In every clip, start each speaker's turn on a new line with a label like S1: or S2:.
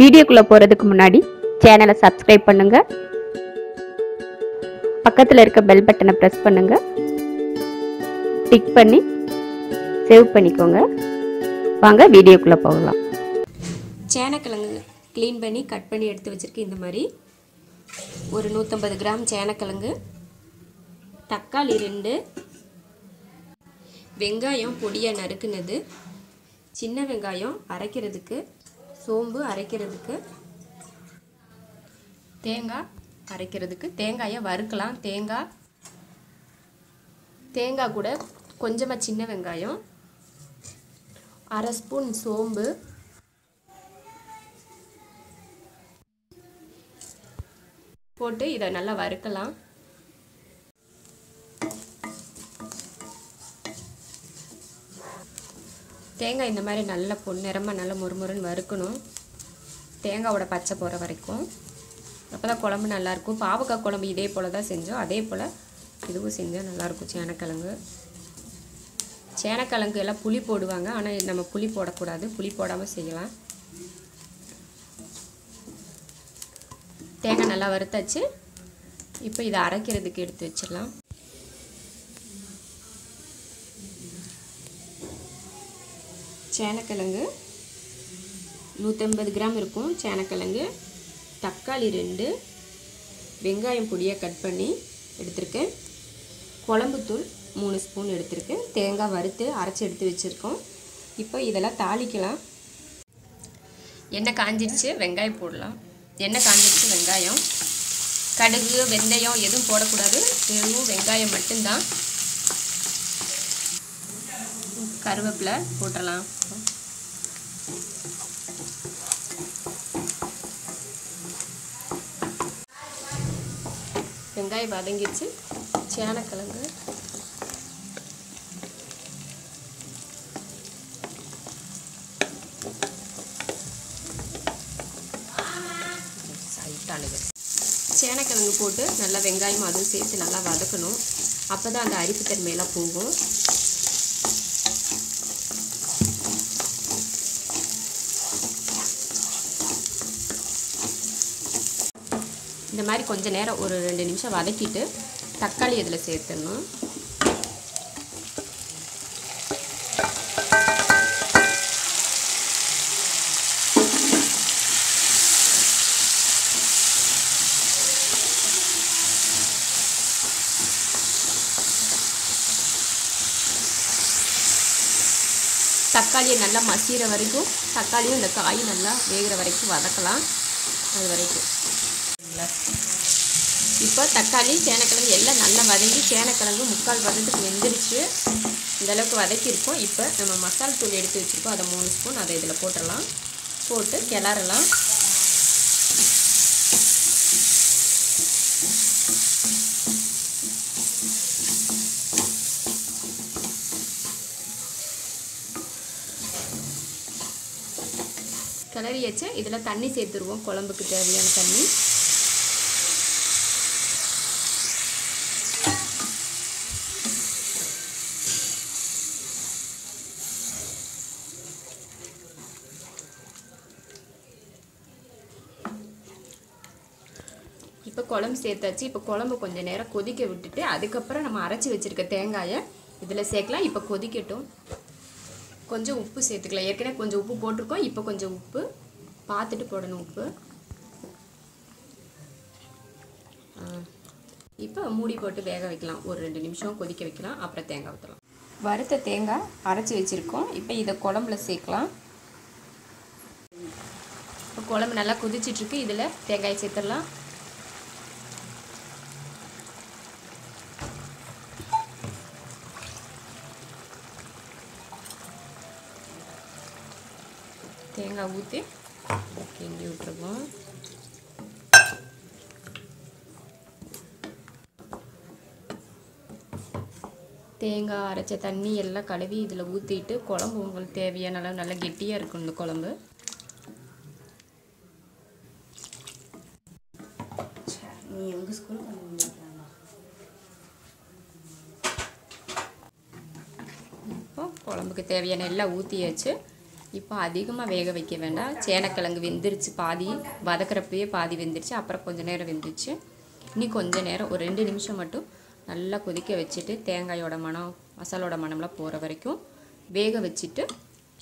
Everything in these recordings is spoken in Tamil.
S1: வீடியோக்குள்ளே போகிறதுக்கு முன்னாடி சேனலை சப்ஸ்கிரைப் பண்ணுங்க. பக்கத்தில் இருக்க பெல் பட்டனை ப்ரெஸ் பண்ணுங்க. டிக் பண்ணி சேவ் பண்ணிக்கோங்க. வாங்க வீடியோக்குள்ளே போகலாம்.
S2: சேனக்கிழங்கு க்ளீன் பண்ணி கட் பண்ணி எடுத்து வச்சுருக்கேன் இந்த மாதிரி ஒரு நூற்றம்பது கிராம் சேனக்கிழங்கு தக்காளி ரெண்டு வெங்காயம் பொடியாக நறுக்குனது சின்ன வெங்காயம் அரைக்கிறதுக்கு சோம்பு அரைக்கிறதுக்கு தேங்காய் அரைக்கிறதுக்கு தேங்காயை வறுக்கலாம். தேங்காய் தேங்காய் கூட கொஞ்சமாக சின்ன வெங்காயம் அரை ஸ்பூன் சோம்பு போட்டு இதை நல்லா வறுக்கலாம். தேங்காய் இந்த மாதிரி நல்ல பொன்னிறமாக நல்ல முறுமுறுன்னு வறுக்கணும். தேங்காவோட பச்சை போகிற வரைக்கும். அப்போ தான் குழம்பு நல்லாயிருக்கும் பாவக்காய் குழம்பு இதே போல் தான் செஞ்சோம். அதே போல் இதுவும் செஞ்சால் நல்லாயிருக்கும் சேனக்கிழங்கு. சேனக்கிழங்கு எல்லாம் புளி போடுவாங்க. ஆனால் நம்ம புளி போடக்கூடாது. புளி போடாமல் செய்யலாம். தேங்காய் நல்லா வறுத்தாச்சு. இப்போ இதை அரைக்கிறதுக்கு எடுத்து வச்சிடலாம். சேனக்கிழங்கு நூற்றம்பது கிராம் இருக்கும். சேனக்கிழங்கு தக்காளி ரெண்டு வெங்காயம் பொடியாக கட் பண்ணி எடுத்திருக்கேன். குழம்புத்தூள் மூணு ஸ்பூன் எடுத்திருக்கேன். தேங்காய் வறுத்து அரைச்சி எடுத்து வச்சுருக்கோம். இப்போ இதெல்லாம் தாளிக்கலாம். எண்ணெய் காஞ்சிடுச்சு வெங்காயம் போடலாம். எண்ணெய் காஞ்சிடுச்சு வெங்காயம். கடுகு வெந்தயம் எதுவும் போடக்கூடாது. வெறும் வெங்காயம் மட்டும்தான். கருவேப்பிலை போட்டுடலாம். வெங்காயம் வதங்கிடுச்சு. சேனக்கிழங்கு. சேனக்கிழங்கு போட்டு நல்லா வெங்காயம் அதுவும் சேர்த்து நல்லா வதக்கணும். அப்போ தான் அந்த அரிப்புத்தன்மையெல்லாம் போகும். இந்த மாதிரி கொஞ்சம் நேரம் ஒரு ரெண்டு நிமிஷம் வதக்கிட்டு தக்காளி இதில் சேர்த்துடணும். தக்காளியை நல்லா மசிகிற வரைக்கும் தக்காளியும் இந்த காய் நல்லா வேகிற வரைக்கும் வதக்கலாம். அது வரைக்கும். இப்போ தக்காளி சேனக்கிழங்கு எல்லாம் நல்லா வதங்கி சேனக்கிழங்கு முக்கால் பதத்துக்கு வெந்துருச்சு. இந்த அளவுக்கு வதக்கியிருக்கோம். இப்போ நம்ம மசால் தூள் எடுத்து வச்சுருக்கோம். அதை மூணு ஸ்பூன் அதை இதில் போட்டுடலாம். போட்டு கிளறலாம். கிளறி வச்சு இதில் தண்ணி சேர்த்துருவோம். குழம்புக்கு தேவையான தண்ணி. இப்போ குழம்பு சேர்த்தாச்சு. இப்போ குழம்பு கொஞ்சம் நேரம் கொதிக்க விட்டுட்டு அதுக்கப்புறம் நம்ம அரைச்சி வச்சுருக்க தேங்காயை இதில் சேர்க்கலாம். இப்போ கொதிக்கட்டும். கொஞ்சம் உப்பு சேர்த்துக்கலாம். ஏற்கனவே கொஞ்சம் உப்பு போட்டிருக்கோம். இப்போ கொஞ்சம் உப்பு பார்த்துட்டு போடணும் உப்பு. இப்போ மூடி போட்டு வேக வைக்கலாம். ஒரு ரெண்டு நிமிஷம் கொதிக்க வைக்கலாம். அப்புறம் தேங்காய் ஊற்றலாம் வறுத்த தேங்காய் அரைச்சி வச்சுருக்கோம். இப்போ இதை குழம்புல சேர்க்கலாம். இப்போ குழம்பு நல்லா கொதிச்சிட்ருக்கு இதில் தேங்காய் சேர்த்துடலாம். தேங்காய் ஊற்றி கிண்டி விட்டுருவோம் தேங்காய் அரைச்ச தண்ணி எல்லாம் கழுவி இதில் ஊற்றிட்டு குழம்பு உங்களுக்கு தேவையான அளவு நல்லா கெட்டியாக இருக்கும் இந்த குழம்பு.
S3: நீ எங்கள் ஸ்கூல்
S2: இப்போ குழம்புக்கு தேவையான எல்லாம் ஊற்றியாச்சு இப்போ அதிகமாக வேக வைக்க வேண்டாம். சேனக்கிழங்கு வெந்துருச்சு பாதி வதக்கிறப்பயே பாதி வெந்துருச்சு. அப்புறம் கொஞ்சம் நேரம் வெந்துருச்சு இனி கொஞ்சம் நேரம் ஒரு ரெண்டு நிமிஷம் மட்டும் நல்லா கொதிக்க வச்சுட்டு தேங்காயோட மணம் மசாலோட மணம்லாம் போகிற வரைக்கும் வேக வச்சுட்டு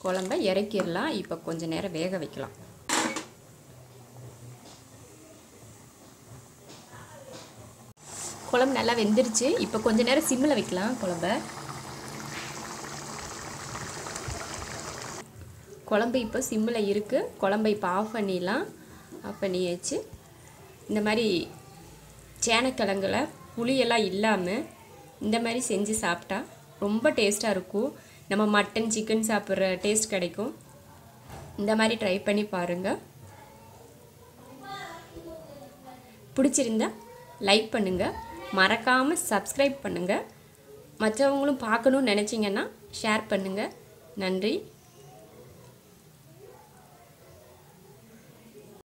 S2: குழம்ப இறக்கிடலாம். இப்போ கொஞ்சம் நேரம் வேக வைக்கலாம். குழம்பு நல்லா வெந்துருச்சு. இப்போ கொஞ்சம் நேரம் சிம்மில் வைக்கலாம் குழம்ப. குழம்பு இப்போ சிம்மில் இருக்குது குழம்பை இப்போ ஆஃப் பண்ணிடலாம். ஆஃப் பண்ணியாச்சு. இந்த மாதிரி சேனக்கிழங்குல புளியெல்லாம் இல்லாமல் இந்த மாதிரி செஞ்சு சாப்பிட்டா ரொம்ப டேஸ்ட்டாக இருக்கும். நம்ம மட்டன் சிக்கன் சாப்பிட்ற டேஸ்ட் கிடைக்கும். இந்த மாதிரி ட்ரை பண்ணி பாருங்கள் பிடிச்சிருந்தா லைக் பண்ணுங்கள் மறக்காமல் சப்ஸ்கிரைப் பண்ணுங்கள் மற்றவங்களும் பார்க்கணுன்னு நினச்சிங்கன்னா ஷேர் பண்ணுங்கள் நன்றி.